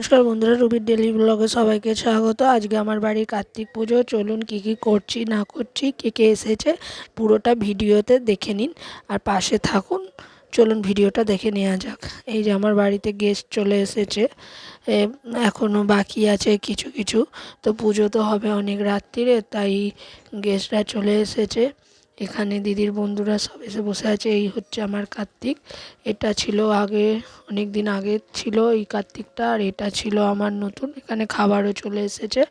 নমস্কার বন্ধুরা রুবির ডেলি ব্লগে সবাইকে স্বাগত। আজকে আমার বাড়ির কার্তিক পুজো। চলুন কি কি করছি না করছি কে কে এসেছে পুরোটা ভিডিওতে দেখে নিন। আর পাশে থাকুন চলুন ভিডিওটা দেখে নেওয়া যাক। এই যে আমার বাড়িতে গেস্ট চলে এসেছে। এ, এখনও বাকি আছে কিছু কিছু। তো পুজো তো হবে অনেক রাত্রিরে তাই গেস্টরা চলে এসেছে। এখানে দিদির বন্ধুরা সব এসে বসে আছে, এই হচ্ছে আমার কার্তিক। এটা ছিল আগে অনেক দিন আগে ছিল এই কার্তিকটা, আর এটা ছিল আমার নতুন। এখানে খাবারও চলে এসেছে।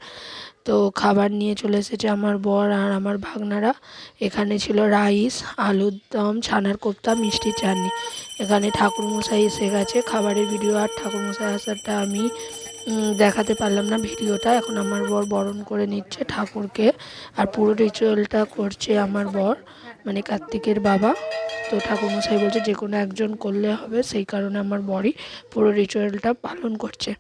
তো খাবার নিয়ে চলে এসেছে আমার বর আর আমার ভাগনারা। এখানে ছিল রাইস, আলুর দম, ছানার কোপ্তা, মিষ্টি চাটনি। এখানে ঠাকুরমশাই এসে গেছে। খাবারের ভিডিও আর ঠাকুরমশাই আসারটা আমি দেখাতে পারলাম না ভিডিওটা। এখন আমার বর বরণ করে নিচ্ছে ঠাকুরকে। আর পুরো রিচুয়ালটা করছে আমার বর মানে কার্তিকের বাবা। তো ঠাকুরমশাই বলছে যে কোনো একজন করলে হবে, সেই কারণে আমার বরই পুরো রিচুয়ালটা পালন করছে।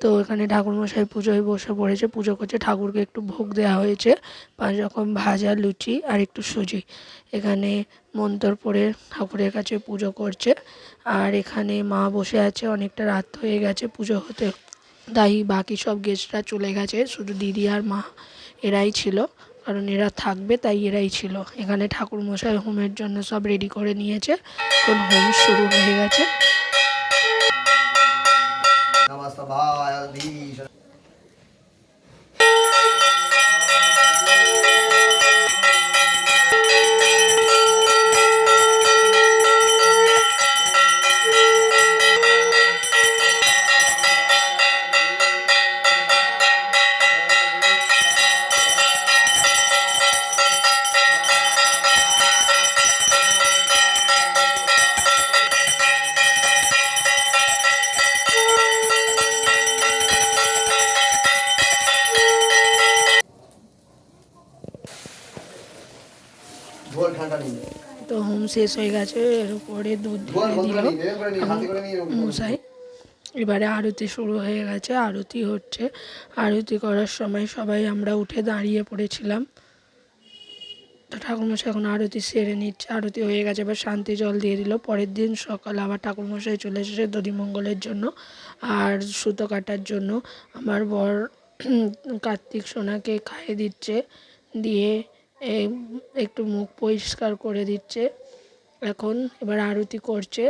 তো এখানে ঠাকুরমশাই পুজোয় বসে পড়েছে, পুজো করছে। ঠাকুরকে একটু ভোগ দেওয়া হয়েছে, পাঁচ রকম ভাজা, লুচি আর একটু সুজি। এখানে মন্তর পড়ে ঠাকুরের কাছে পুজো করছে। আর এখানে মা বসে আছে, অনেকটা রাত হয়ে গেছে পুজো হতে তাই বাকি সব গেস্টরা চলে গেছে। শুধু দিদি আর মা, এরাই ছিল। কারণ এরা থাকবে, তাই এরাই ছিল। এখানে ঠাকুর মশাই হোমের জন্য সব রেডি করে নিয়েছে। এখন হোম শুরু হয়ে গেছে। তো হোম শেষ হয়ে গেছে এর উপরে দুধ ঢেলে দিল। মশাই এবারে আরতি শুরু হয়ে গেছে আরতি হচ্ছে। আরতি করার সময় সবাই আমরা উঠে দাঁড়িয়ে পড়েছিলাম। তো ঠাকুরমশাই এখন আরতি সেরে নিচ্ছে আরতি হয়ে গেছে এবার শান্তি জল দিয়ে দিল। পরের দিন সকালে আবার ঠাকুরমশাই চলে এসেছে দধিমঙ্গলের জন্য আর সুতো কাটার জন্য। আমার বর কার্তিক সোনাকে খাইয়ে দিচ্ছে দিয়ে এ, একটু মুখ পরিষ্কার করে দিচ্ছে। এখন এবার আরতি করছে।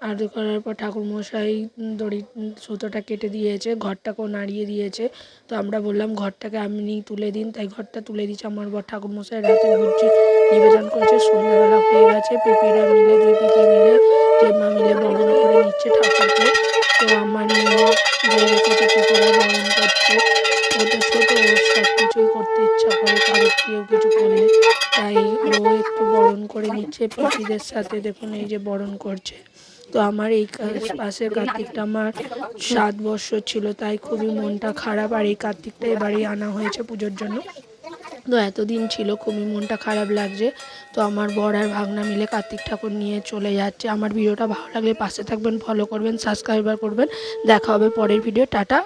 আরতি করার পর ঠাকুরমশাই দড়ি সুতোটা কেটে দিয়েছে ঘরটাকেও নাড়িয়ে দিয়েছে। তো আমরা বললাম ঘরটাকে আপনি তুলে দিন। তাই ঘরটা তুলে দিচ্ছে আমার বর ঠাকুরমশাই রাতে ভুজি নিবেদন করেছে। সন্ধ্যাবেলা হয়ে গেছে পিপিরা মিলে দুই পিপি মিলে জেম্মা মিলে বরণ করে নিচ্ছে ঠাকুরকে। তো আমার মেয়ে বরণ করছে। ছোটো করতে ইচ্ছা করে কারোর কেউ কিছু করলে তাই ও একটু বরণ করে নিচ্ছে পিপিদের সাথে। দেখুন, এই যে বরণ করছে। তো আমার এই পাশের কার্তিকটা আমার সাত বছর ছিল, তাই খুবই মনটা খারাপ। আর এই কার্তিকটা এবারেই আনা হয়েছে পুজোর জন্য। তো এতদিন ছিল, খুবই মনটা খারাপ লাগছে। তো আমার বর আর ভাগনা মিলে কার্তিক ঠাকুর নিয়ে চলে যাচ্ছে। আমার ভিডিওটা ভালো লাগলে পাশে থাকবেন ফলো করবেন সাবস্ক্রাইবার করবেন। দেখা হবে পরের ভিডিও টাটা